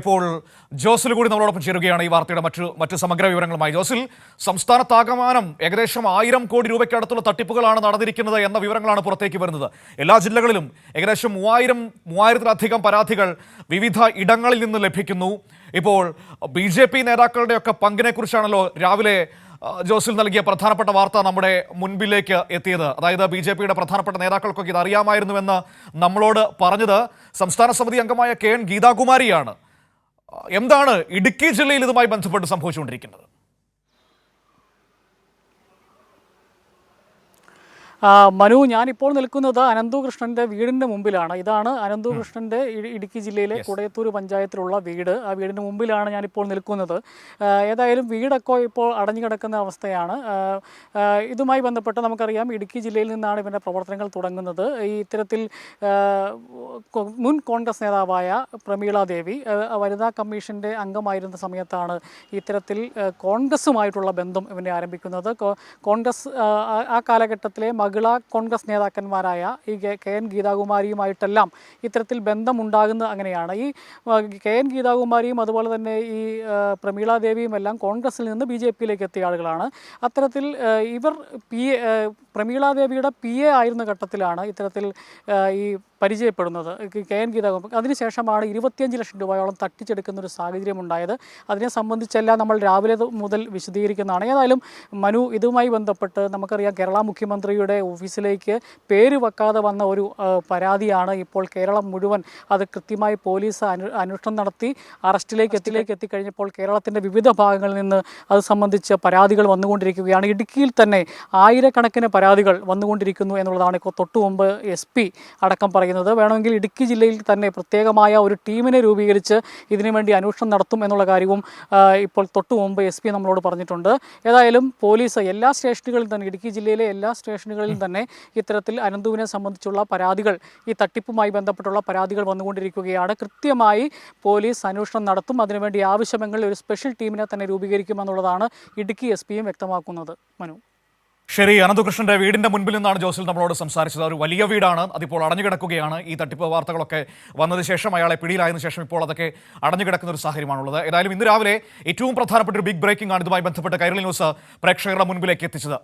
ഇപ്പോൾ ജോസിൽ കൂടി നമ്മളോടൊപ്പം ചേരുകയാണ് ഈ വാർത്തയുടെ മറ്റു മറ്റു സമഗ്ര വിവരങ്ങളുമായി. ജോസിൽ സംസ്ഥാനത്താകമാനം ഏകദേശം ആയിരം കോടി രൂപയ്ക്ക് അടുത്തുള്ള തട്ടിപ്പുകളാണ് നടന്നിരിക്കുന്നത് എന്ന വിവരങ്ങളാണ് പുറത്തേക്ക് വരുന്നത്. എല്ലാ ജില്ലകളിലും ഏകദേശം മൂവായിരം മൂവായിരത്തിലധികം പരാതികൾ വിവിധ ഇടങ്ങളിൽ നിന്ന് ലഭിക്കുന്നു. ഇപ്പോൾ ബി ജെ പി നേതാക്കളുടെയൊക്കെ പങ്കിനെക്കുറിച്ചാണല്ലോ രാവിലെ ജോസിൽ നൽകിയ പ്രധാനപ്പെട്ട വാർത്ത നമ്മുടെ മുൻപിലേക്ക് എത്തിയത്. അതായത് ബി ജെ പിയുടെ പ്രധാനപ്പെട്ട നേതാക്കൾക്കൊക്കെ ഇത് അറിയാമായിരുന്നുവെന്ന് നമ്മളോട് പറഞ്ഞത് സംസ്ഥാന സമിതി അംഗമായ കെ എൻ ഗീതാകുമാരിയാണ്. എന്താണ് ഇടുക്കി ജില്ലയിൽ ഇതുമായി ബന്ധപ്പെട്ട് സംഭവിച്ചുകൊണ്ടിരിക്കുന്നത്? മനു ഞാനിപ്പോൾ നിൽക്കുന്നത് അനന്തുകൃഷ്ണന്റെ വീടിന്റെ മുമ്പിലാണ്. ഇതാണ് അനന്തുകൃഷ്ണന്റെ ഇ- ഇടുക്കി ജില്ലയിലെ കുടയത്തൂർ പഞ്ചായത്തിലുള്ള വീട്. ആ വീടിന്റെ മുമ്പിലാണ് ഞാനിപ്പോൾ നിൽക്കുന്നത്. ഏതായാലും വീടൊക്കെ ഇപ്പോൾ അടഞ്ഞു കിടക്കുന്ന അവസ്ഥയാണ്. ഇതുമായി ബന്ധപ്പെട്ട് നമുക്കറിയാം ഇടുക്കി ജില്ലയിൽ നിന്നാണ് ഇവരുടെ പ്രവർത്തനങ്ങൾ തുടങ്ങുന്നത്. ഈ ഇത്തരത്തിൽ മുൻ കോൺഗ്രസ് നേതാവായ പ്രമീള ദേവി വനിതാ കമ്മീഷന്റെ അംഗമായിരുന്ന സമയത്താണ് ഇത്തരത്തിൽ കോൺഗ്രസുമായിട്ടുള്ള ബന്ധം ഇവനെ ആരംഭിക്കുന്നത്. കോൺഗ്രസ് ആ കാലഘട്ടത്തിലെ മഹിളാ കോൺഗ്രസ് നേതാക്കന്മാരായ ഈ കെ എൻ ഗീതാകുമാരിയുമായിട്ടെല്ലാം ഇത്തരത്തിൽ ബന്ധമുണ്ടാകുന്നത് അങ്ങനെയാണ്. ഈ കെ എൻ ഗീതാകുമാരിയും അതുപോലെ തന്നെ ഈ പ്രമീള ദേവിയും എല്ലാം കോൺഗ്രസിൽ നിന്ന് ബി ജെ പിയിലേക്ക് എത്തിയ ആളുകളാണ്. അത്തരത്തിൽ ഇവർ പി എ പ്രമീളാദേവിയുടെ പ്രമീള ദേവിയുടെ പി എ ആയിരുന്ന ഘട്ടത്തിലാണ് ഇത്തരത്തിൽ ഈ പരിചയപ്പെടുന്നത്. കെ- എൻ ഗീതാകുമാർ അതിനുശേഷമാണ് ഇരുപത്തിയഞ്ച് ലക്ഷം രൂപയോളം തട്ടിച്ചെടുക്കുന്ന ഒരു സാഹചര്യം ഉണ്ടായത്. അതിനെ സംബന്ധിച്ചെല്ലാം നമ്മൾ രാവിലെ മുതൽ വിശദീകരിക്കുന്നതാണ്. ഏതായാലും മനു ഇതുമായി ബന്ധപ്പെട്ട് നമുക്കറിയാം കേരള മുഖ്യമന്ത്രിയുടെ ഓഫീസിലേക്ക് പേര് വെക്കാതെ വന്ന ഒരു പരാതിയാണ് ഇപ്പോൾ കേരളം മുഴുവൻ അത് കൃത്യമായി പോലീസ് അനു അന്വേഷണം നടത്തി അറസ്റ്റിലേക്ക് എത്തിലേക്ക് എത്തിക്കഴിഞ്ഞപ്പോൾ കേരളത്തിന്റെ വിവിധ ഭാഗങ്ങളിൽ നിന്ന് അത് സംബന്ധിച്ച പരാതികൾ വന്നുകൊണ്ടിരിക്കുകയാണ്. ഇടുക്കിയിൽ തന്നെ ആയിരക്കണക്കിന് പരാതികൾ വന്നുകൊണ്ടിരിക്കുന്നു എന്നുള്ളതാണ് ഇപ്പോൾ തൊട്ടു മുമ്പ് എസ് പി അടക്കം പറയുന്നത്. വേണമെങ്കിൽ ഇടുക്കി ജില്ലയിൽ തന്നെ പ്രത്യേകമായ ഒരു ടീമിനെ രൂപീകരിച്ച് ഇതിനുവേണ്ടി അന്വേഷണം നടത്തും എന്നുള്ള കാര്യവും ഇപ്പോൾ തൊട്ടു മുമ്പ് എസ് പി നമ്മളോട് പറഞ്ഞിട്ടുണ്ട്. ഏതായാലും പോലീസ് എല്ലാ സ്റ്റേഷനുകളിൽ തന്നെ ഇടുക്കി ജില്ലയിലെ എല്ലാ സ്റ്റേഷനുകളിലും തന്നെ ഇത്തരത്തിൽ അനന്തുവിനെ സംബന്ധിച്ചുള്ള പരാതികൾ ഈ തട്ടിപ്പുമായി ബന്ധപ്പെട്ടുള്ള പരാതികൾ വന്നുകൊണ്ടിരിക്കുകയാണ്. കൃത്യമായി പോലീസ് അന്വേഷണം നടത്തും. അതിനുവേണ്ടി ആവശ്യമെങ്കിൽ ഒരു സ്പെഷ്യൽ ടീമിനെ തന്നെ രൂപീകരിക്കുമെന്നുള്ളതാണ് ഇടുക്കി എസ് പിയും വ്യക്തമാക്കുന്നത്. മനു. ശരി അനന്തകൃഷ്ണന്റെ വീടിന്റെ മുൻപിൽ നിന്നാണ് ജോസിൽ നമ്മളോട് സംസാരിച്ചത്. ഒരു വലിയ വീടാണ്. അതിപ്പോൾ അടഞ്ഞു കിടക്കുകയാണ് ഈ തട്ടിപ്പ് വാർത്തകളൊക്കെ വന്നതിന് ശേഷം അയാളെ പിടിയിലായതിനു ശേഷം ഇപ്പോൾ അതൊക്കെ അടഞ്ഞു കിടക്കുന്ന ഒരു സാഹചര്യമാണുള്ളത്. ഏതായാലും ഇന്ന് രാവിലെ ഏറ്റവും പ്രധാനപ്പെട്ട ഒരു ബിഗ് ബ്രേക്കിംഗ് ആണ് ഇതുമായി ബന്ധപ്പെട്ട് കൈരളി ന്യൂസ് പ്രേക്ഷകരുടെ മുൻപിലേക്ക് എത്തിച്ചത്.